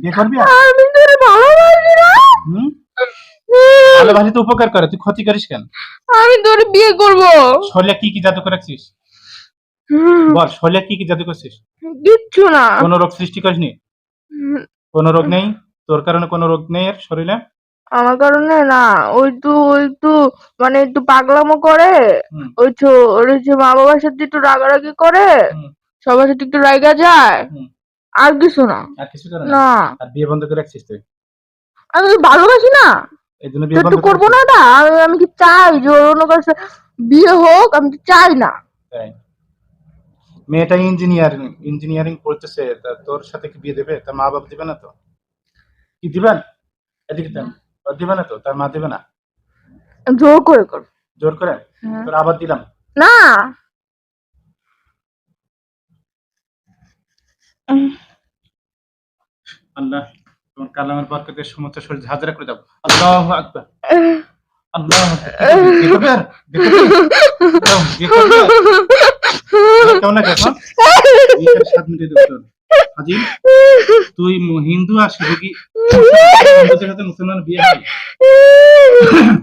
বিয়ে করবি? আর? আমি তোর ভালোবাসি না। হুম? ভালোবাসি তো উপকার করে তুই ক্ষতি করিস কেন? আমি তোর বিয়ে করব। শরীরে কি কি জাদু করেছিস? বল শরীরে কি কি জাদু করছিস? কিচ্ছু না। কোনো রোগ সৃষ্টি করিসনি? কোনো রোগ নেই? তোর কারণে কোনো রোগ নেই এর শরীরে? আমার কারণে না। ওই তো ওই তো মানে একটু পাগলামো করে। ওই তো ওর যে মা বাবার সাথে একটু রাগারাগি করে। সবার সাথে একটু রাগা যায়। আর কিছু না। আর কিছু কারণে না। আর বিয়ে বন্ধ করে রাখছিস তুই? আমি তো ভালোবাসি না। এই জন্য বিয়ে বন্ধ করব না না আমি কি চাই যে অন্য কাছে বিয়ে হোক? আমি তো চাই না। তাই। মেয়েটা ইঞ্জিনিয়ারিং ইঞ্জিনিয়ারিং পড়তেছে। তা তোর সাথে কি বিয়ে দেবে? তার মা বাবা দিবে না তো? কি দিবেন? এদিকে দেন। দিবে না তো? তার মা দিবে না? জোর করে কর। জোর করে? হ্যাঁ। তোর আবার দিলাম। না। আল্লাহ তোমার কালামের বরকতে সমস্ত শরীর হাজারা করে দাও। আল্লাহ আকবার। আল্লাহ? কেমন লাগে সাত মিনিটে। তুই হিন্দু আর হিন্দুদের সাথে মুসলমান বিয়ে হয়?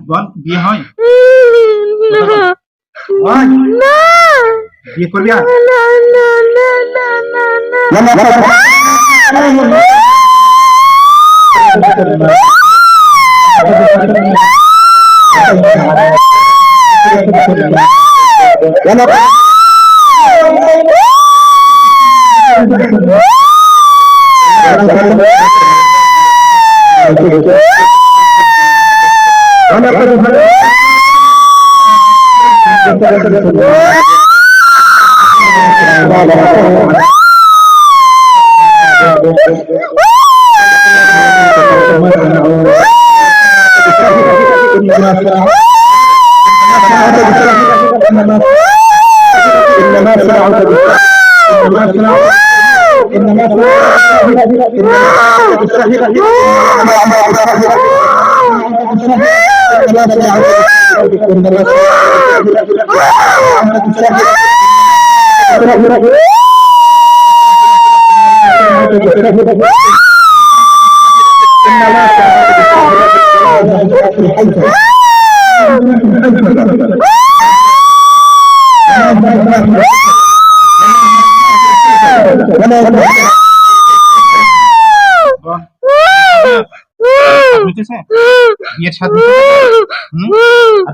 বল বিয়ে হয়? না। বিয়ে করবি আর? না না না না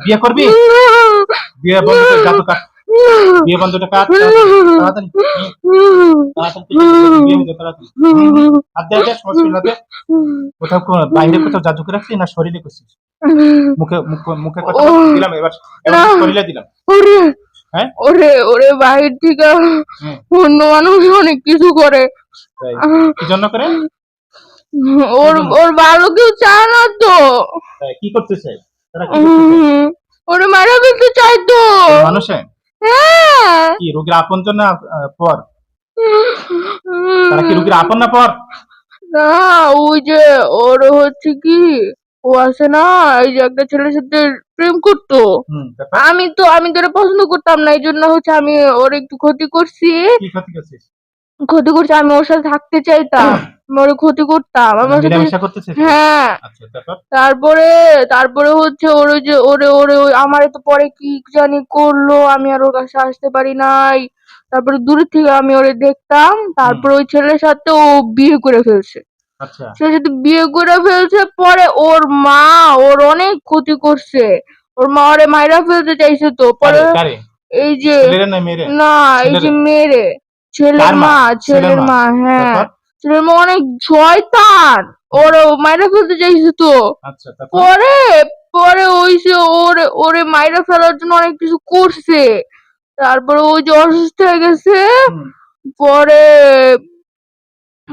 বিয়ে করবি বিয়ে বন্ধ করে জাদু কাট বিয়ে বন্ধটা কাট তাড়াতাড়ি তাড়াতাড়ি। বিয়ে তাড়াতাড়ি হাত দে হাত দে, সমস্ত কোথাও বাইরে কোথাও জাদু করে রাখছিস না শরীরে করছিস? মুখে মুখ- মুখে কথা দিলাম এবার এবার শরীরে দিলাম। হ্যাঁ? ওরে ওরে বাহির থেকে অন্য মানুষ অনেক কিছু করে। কি জন্য করে? ওর ওর ভালো কেউ চায় না তো। কি করতেছে? ওরে মারা ফেলতে চাই তো। মানুষে? কি রোগীর না পর? তারা কি রোগীর আপন না পর? না ওই যে ওর হচ্ছে কি ও আছে না এই যে একটা ছেলের সাথে প্রেম করতো। আমি তো আমি তোরা পছন্দ করতাম না এই জন্য হচ্ছে আমি ওর একটু ক্ষতি করছি। কি ক্ষতি করছিস? ক্ষতি করছে আমি ওর সাথে থাকতে চাইতাম। ওর ক্ষতি করতাম আমার সাথে হ্যাঁ। আচ্ছা তারপরে? তারপরে হচ্ছে ওর ওই যে ওরে ওরে আমার তো পরে কি জানি করল আমি আর ওর কাছে আসতে পারি নাই। তারপরে দূর থেকে আমি ওরে দেখতাম। তারপরে ওই ছেলের সাথে ও বিয়ে করে ফেলছে। আচ্ছা। ছেলের সাথে বিয়ে করে ফেলছে পরে ওর মা ওর অনেক ক্ষতি করছে। ওর মা ওরে মায়েরা ফেলতে চাইছে তো পরে এই যে না এই যে? মেরে ছেলের মা? ছেলের ছেলের মা? হ্যাঁ। ছেলের মা অনেক শয়তান। ওর মাইরা ফেলতে চাইছে তো। আচ্ছা পরে পরে ওই যে ওরে ওরে মাইরা ফেলার জন্য অনেক কিছু করছে। তারপরে ওই যে অসুস্থ হয়ে গেছে। পরে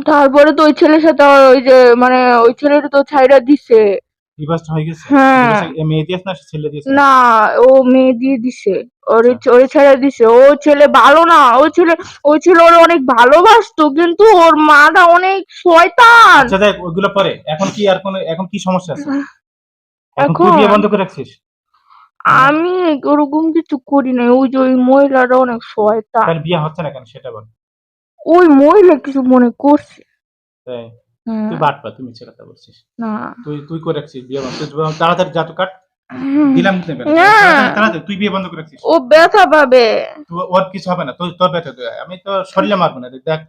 তারপরে তো ওই ছেলের সাথে ওই যে মানে ওই ছেলেটা তো ছাইরা দিছে। হয়ে না ও মেয়ে দিয়ে দিছে। ওরে ওরে ছেড়ে দিছে ও ছেলে ভালো না ও ছেলে ওই ছেলে ওরে অনেক ভালোবাসতো কিন্তু ওর মাটা অনেক শয়তান আচ্ছা দেখ ওইগুলো পরে এখন কি আর কোন এখন কি সমস্যা আছে এখন তুই বিয়ে বন্ধ করে রাখছিস আমি ওরকম কিছু করি না ওই যে ওই মহিলাটা অনেক শয়তান তার বিয়ে হচ্ছে না কেন সেটা বল ওই মহিলা কিছু মনে করছে তাই তুই বাট পা তুই মিছে কথা বলছিস না তুই তুই করে রাখছিস বিয়ে বন্ধ তাড়াতাড়ি যা তো কাট দিলাম। তাড়াতাড়ি, তুই বিয়ে বন্ধ করে রাখছিস ও ব্যথা পাবে। ওর কিছু হবে না তোর তোর ব্যথা আমি তো শরীরে মারবো না দেখ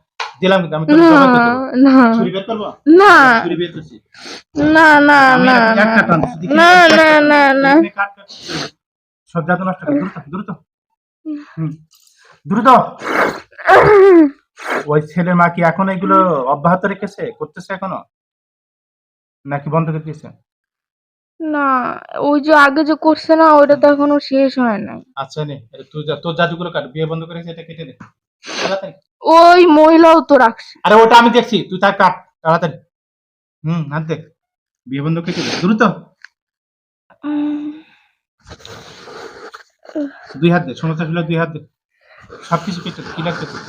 দিলাম কিন্তু আমি তোর না জবাব দিয়ে দেবো। না ছুরি বের করব? না। ছুরি বের করছি। না না না একটা- টান না না না না। কাট, কাট। সব জাদু নষ্ট কর দ্রুত দ্রুত দ্রুত ওই ছেলের মা কি এখন এগুলো অব্যাহত রেখেছে করতেছে এখনও? নাকি বন্ধ করে দিয়েছে? না ওই যে আগে যে করছে না ওইটা তো এখনও শেষ হয় নাই। আচ্ছা নে এটা তুই যা- তোর জাদুগুলো কাট বিয়ে বন্ধ করেছে এটা কেটে দে তাড়াতাড়ি। ওই মহিলাও তো রাখছে। আরে ওটা আমি দেখছি তুই তার কাট তাড়াতাড়ি। হুম হাত দেখ। বিয়ে বন্ধ কেটে দে দ্রুত। দুই হাত দে সমস্যা ছিল দুই হাত দে। সবকিছু কেটে দে কি লাগছে তোর?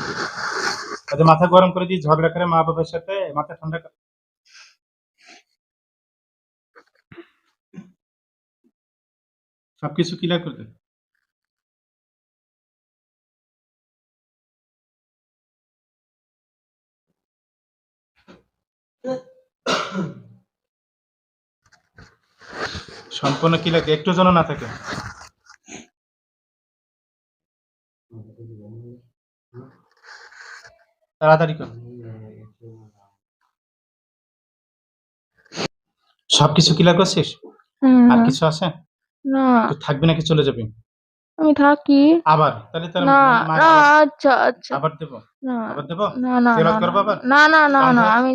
আচ্ছা মাথা গরম করে দিয়ে ঝগড়া করে মা বাবার সাথে মাথা ঠান্ডা কর। সবকিছু ক্লিয়ার করে দে। সম্পূর্ণ ক্লিয়ার একটু যেন না থাকে। তাড়াতাড়ি কর। সবকিছু ক্লিয়ার করছিস? আর কিছু আছে? না। তুই থাকবি নাকি চলে যাবি? আমি থাকি। আবার? তাহলে তার না না আচ্ছা আচ্ছা। আবার দেবো? না। আবার দেবো? না না না, করব আবার? না না না না আমি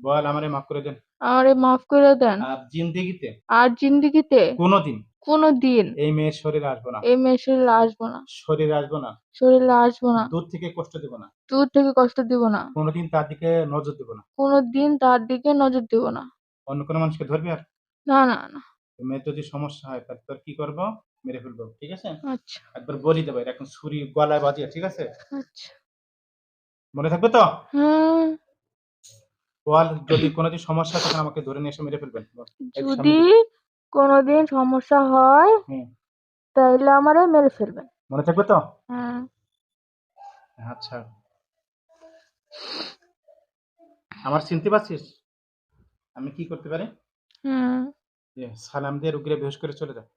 বল আমারে মাফ করে দেন। আমারে মাফ করে দেন। আর জিন্দেগিতে? আর জিন্দিগিতে? কোনোদিন? কোনো দিন এই মেয়ের শরীরে আসব না। এই মেয়ের শরীরে আসব না। শরীরে আসব না। শরীরে আসব না। দূর থেকে কষ্ট দেব না। দূর থেকে কষ্ট দিব না। কোনোদিন তার দিকে নজর দেব না। কোনো দিন তার দিকে নজর দিব না। অন্য কোনো মানুষকে ধরবি আর? না না না। মেয়ের যদি সমস্যা হয় তার তোর কি করব? মেরে ফেলব ঠিক আছে? আচ্ছা। একবার বলি দেবো এখন ছুরি গলায় বাজিয়ে ঠিক আছে? আচ্ছা। মনে থাকবে তো? হ্যাঁ। বল যদি কোনো কোনোদিন সমস্যা তখন আমাকে ধরে নিয়ে এসে মেরে ফেলবেন। যদি কোনোদিন সমস্যা হয়। তাইলে আমারে মেরে ফেলবেন। মনে থাকবে তো? হ্যাঁ। আচ্ছা। আমার চিনতে পারছিস? আমি কি করতে পারি? হ্যাঁ। সালাম দিয়ে রুগীরা বেহুশ করে চলে যায়।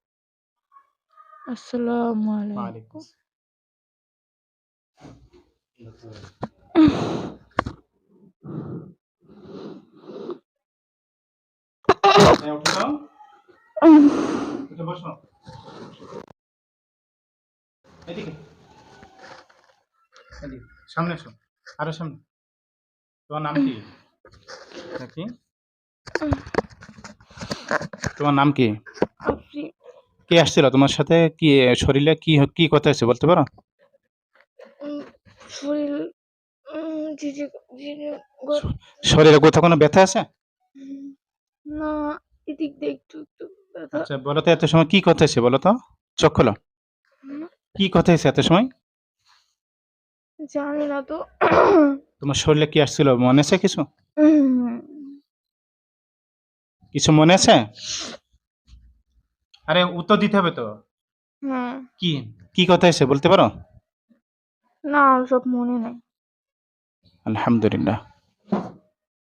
আসসালামু আলাইকুম। ওয়ালাইকুম এই, উঠে যাও। উঠে বসো। এদিকে। এদিকে। সামনে এসো। আরও সামনে। তোমার নাম কি? কি তোমার নাম কি? কে আসছিল তোমার সাথে? কি শরীরে কি কি কথা আছে বলতে পারো? শরীর কোথাও কোনো ব্যথা আছে? না এদিক দিয়ে একটু একটু আচ্ছা বলো তো এত সময় কি কথা আছে বলো তো? চোখ খোলো। কি কথা আছে এত সময়? জানি না তো। তোমার শরীরে কি আসছিল? মনে আছে কিছু? কিছু মনে আছে? আরে উত্তর দিতে হবে তো। হ্যাঁ। কি? কি কথা এসে বলতে পারো? না সব মনে নাই। আলহামদুলিল্লাহ।